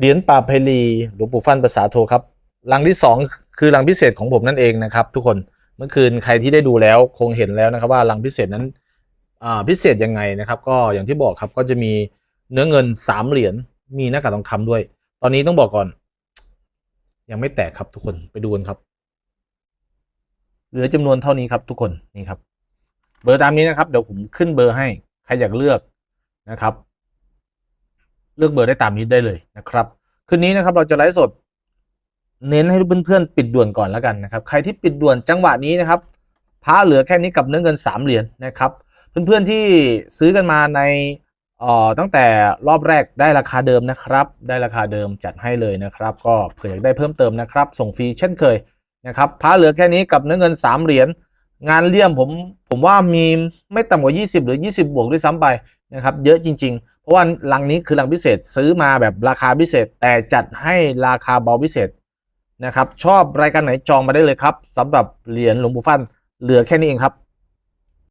เหรียญป่าเพลีหลวงปู่ฟั่นภาษาโทครับรังที่สองคือรังพิเศษของผมนั่นเองนะครับ ทุกคนเมื่อคืนใครที่ได้ดูแล้วคงเห็นแล้วนะครับว่ารังพิเศษนั้นพิเศษยังไงนะครับ ก็อย่างที่บอกครับก็จะมีเนื้อเงินสามเหรียญมีหน้ากากทองคำด้วย ตอนนี้ต้องบอกก่อน ยังไม่แตกครับทุกคนไปดูกันครับ เหลือจำนวนเท่านี้ครับทุกคนนี่ครับ เบอร์ตามนี้นะครับ เดี๋ยวผมขึ้นเบอร์ให้ใครอยากเลือกนะครับ เลือกเบอร์ได้ตามนี้ได้เลยนะครับ คืนนี้นะครับเราจะไลฟ์สด เน้นให้เพื่อนๆปิดด่วนก่อนแล้วกันนะครับ ใครที่ปิดด่วนจังหวะนี้นะครับพระเหลือแค่นี้กับเนื้อเงินสามเหรียญนะครับ เพื่อนๆที่ซื้อกันมาในเอ่อตั้งแต่รอบแรกได้ราคาเดิมนะครับ ได้ราคาเดิมจัดให้เลยนะครับ ก็เผื่ออยากได้เพิ่มเติมนะครับ ส่งฟรีเช่นเคยนะครับพระเหลือแค่นี้กับเนื้อเงินสามเหรียญงานเลี่ยมผมผมว่ามีไม่ต่ำกว่า 20 หรือ 20 บวกด้วยซ้ำไป นะครับเยอะจริง ๆ เพราะว่าลังนี้คือลังพิเศษซื้อมาแบบราคาพิเศษ แต่จัดให้ราคาเบาพิเศษนะครับชอบรายการไหนจองมาได้เลยครับสำหรับเหรียญหลวงปู่ฟันเหลือแค่นี้เองครับ